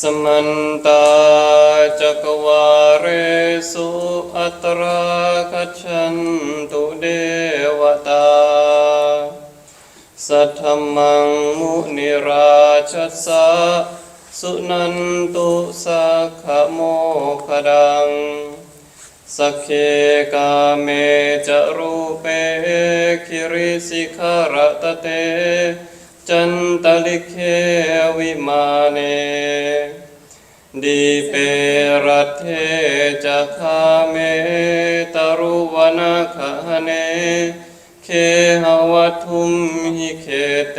สมันตาจักวาเรสุอัตราคัจฉันตุเดวตา สัทธมังมุนิราชัสสะสุนันตุสักขโมคดังสักเคกาเมจะรูเปคิริสิขารตเต จันตลิเควิมาเน ดีเปรัตเทจะคาเมตรุวนาคหเน เคหวัทุมหิเคเต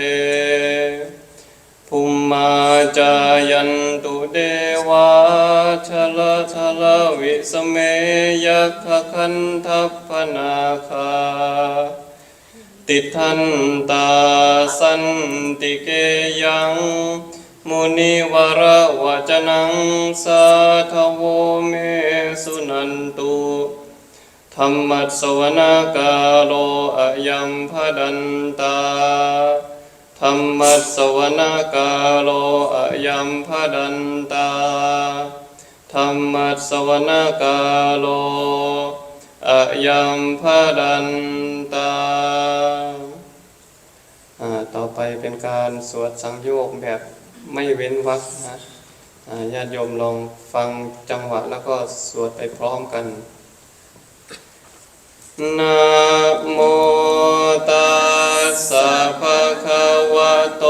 ภุมมาจายันตุเดวาชะละชะลวิสเมยัคขคันทัพนาคา ติทันตาสันติเกยังมุนิวรวจนังสาทโวเมสุนันตุธรรมัสวนากาโลอะยัมพดันตาธรรมัสวนากาโลอะยัมพดันตาธรรมัสวนากาโลอะยัมพดันตา ต่อไปเป็นการสวดสังโยกแบบไม่เว้นวรรคนะญาติโยมลองฟังจังหวะแล้วก็สวดไปพร้อมกันนะโมตัสสะภะคะวะโต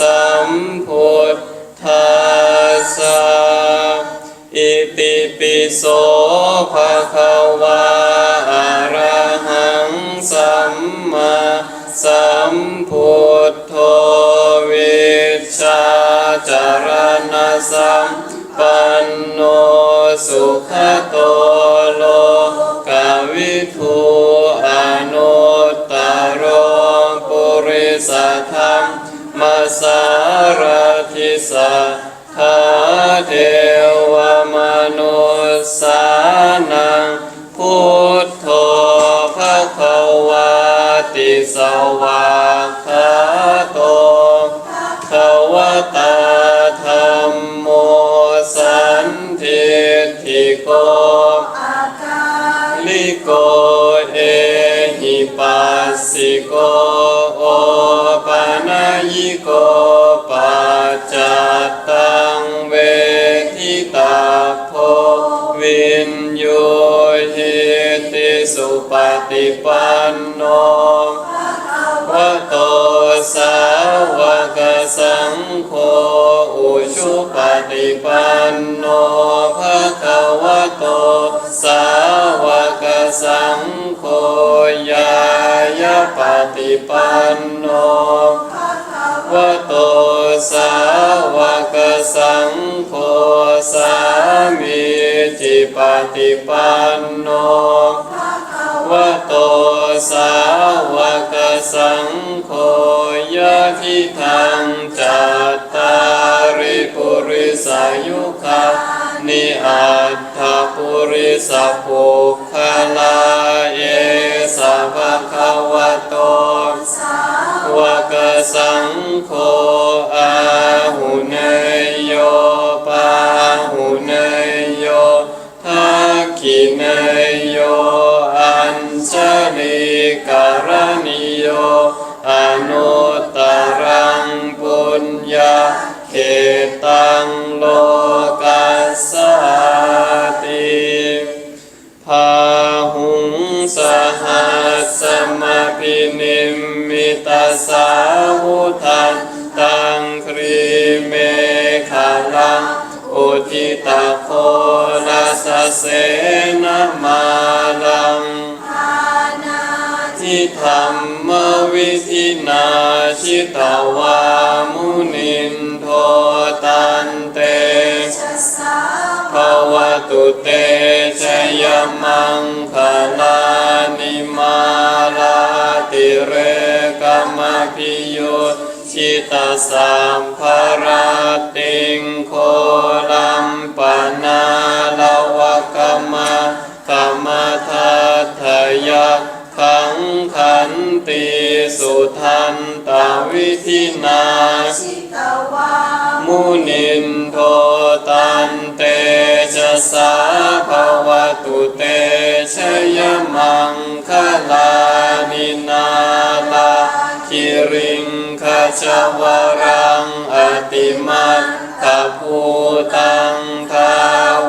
สัมพุทธัสสะอิติปิโสภะคะวะอะระหังสัมมาสัมพุทโธวิชชาจารณสัมปันโนสุขโต สัทธาเทวมนุสสานังพุทโธภะคะวาติสวาคาโตภะวตา สุปฏิปันโนวะโตสาวกสังโฆอุชุปฏิปันโนภะคะวะโตสาวกสังโฆยายปฏิปันโนวะโตสาวกสังโฆสามีจิปฏิปันโน วะโตสาวกสังโฆยะทิทังจัตตาริปุริสายุคานิอัตถปุริสปุ ญาเขตังโลกัสสาติพาหุงสหัสสมพินิมมิตาสาวุทันตังครีเมฆาลังอุทิตาโคลาสเสนมา ธิธรรมวิสินาชิตาวามุนินโทตันเตภวตุเตชยมังคลานิมาลาติเรกามพิโยชิตาสามภรติ สุทันตวิธินาชิตวามุนินโทตันเตชะสาภวตุเตชยมังคลานินาลาคิริงคชวรังอติมัตตภูตังทา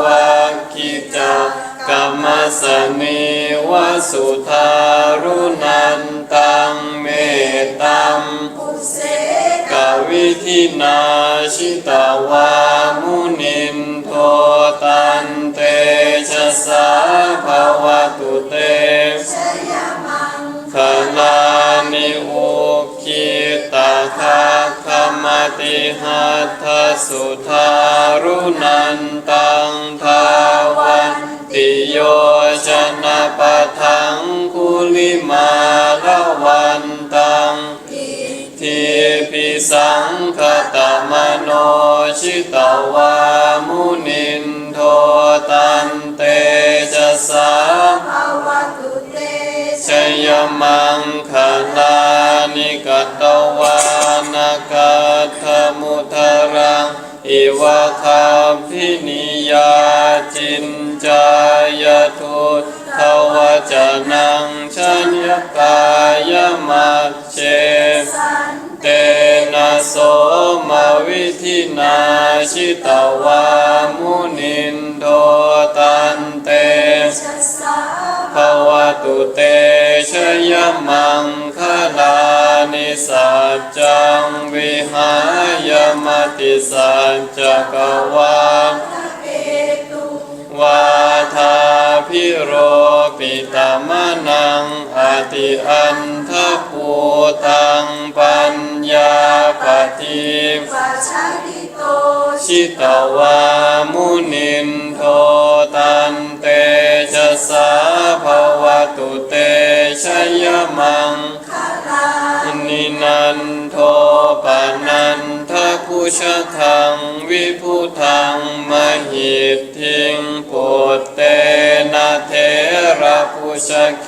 วาคิจักกรรมสนิวสุทารุนันต มปุเสกวิธินาชิตาวามุนินโทตันเตชะสาภาวตุเตชยมังขลานิอุคิตาคาคมติหัตถสุทารุนันตังทาวันติโยชนะปะทังคุลิมา ตวามุนินโทตันเตชะสาภาวตุเตชยมังคลานิกตวานกัตมุทรังอิวะคาพินิยาจินจายทุตทวจนังชัญญกายมัจ มวิธินาชิตวามุนินโทตันเตชะสาภวตุเตชยมังคลานิสัจจังวิหายมติสัจจกวาวาทาพิโรปิตามนังอติอันทภูตังปัญ ฏิปัจฉาริโตชิตวามุนินโทตันเตชะสาภวตุเตชยมังนินันโทปานันทคุชคังวิพุทังมหิตทิงปุตเตนะเทระพุชเค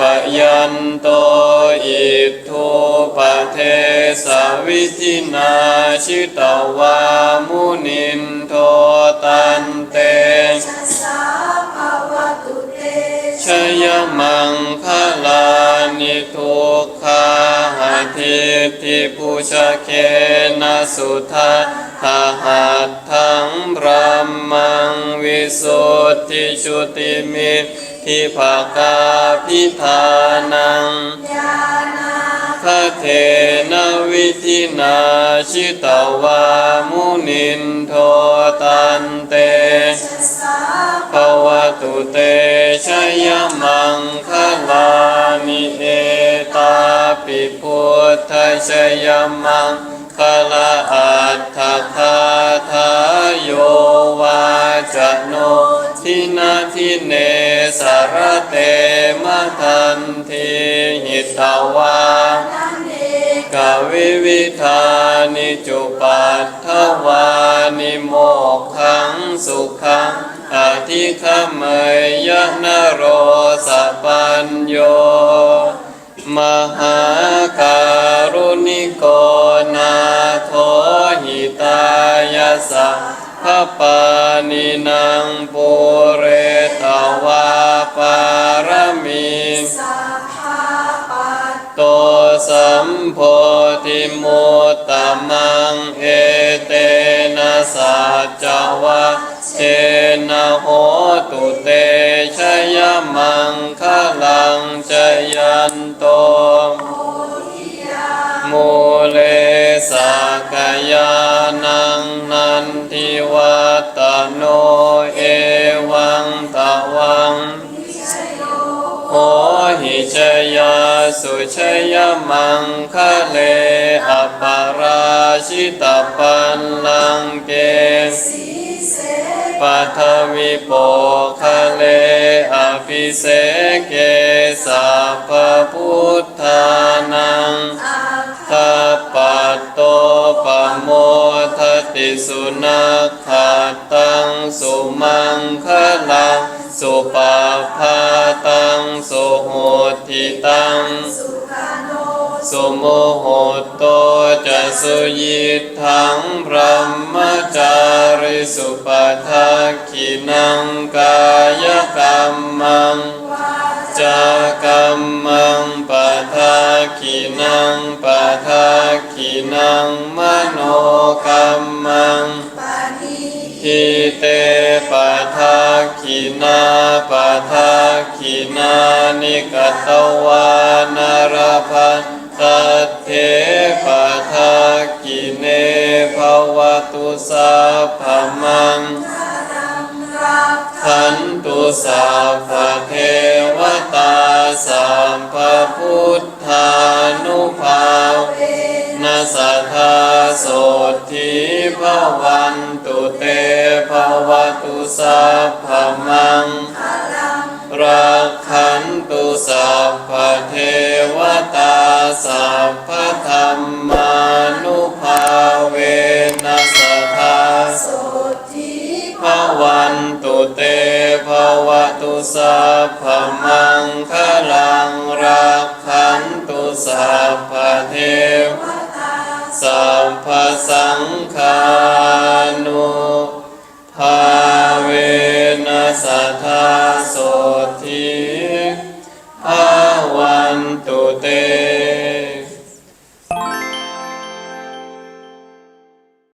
กยันโตอิทุปเทสวิธินาชิตวามุนินโทตันเตชะสาภาวตุเตชยมังคลานิทุกขาหาทิทิพุชเคนะสุทัสทหัตถังพระมังวิสุทธิชุติมิ ตทิภากาพิธานังญาณาพระเทนวิธินาชิตวามุนินโทตันเตชสาภวตุเตชยมังคลานิเอตาปิพุทธชยมังคลาอัตถคาทายโยวาจโนทินาทิเน สารเตมะทันทีหิตวานันเอกาวิวิธานิจุปัฏฐวานิโมกขังสุขังอธิคเมยยะนโรสปัญโย มหาการุณิโกนาโทหิตายสัพพปานินางปุเร มโพธิมุตตมังเอเตนะสัจจวัชเชนะโหตุเตชยมังคลังชยันโตมูเลสากยา สุชยมังคะเลอปาราชิตปันลังเกสีเสปปัทวิโปคะเลอภิเสเกสัพพพุทธานังทัปปัตโตปโมทติสุนัข ติตังสุขาโนสุโมโหโตจะสุยิทังพรหมจาริสุปทักขินังกายกรรมังวาจากรรมังปะทาขินังปะทาขินังมโนกรรมังทิ นานิกตวานารพันตัตเทปะทาขิเนภวตุสัพพมังขันตุสัพพเทวตาสัมพพุทธานุภาเวนัสธาโสทิภวันตุเตภวตุสัพพมัง สัพพเทวตาสัพพสังฆา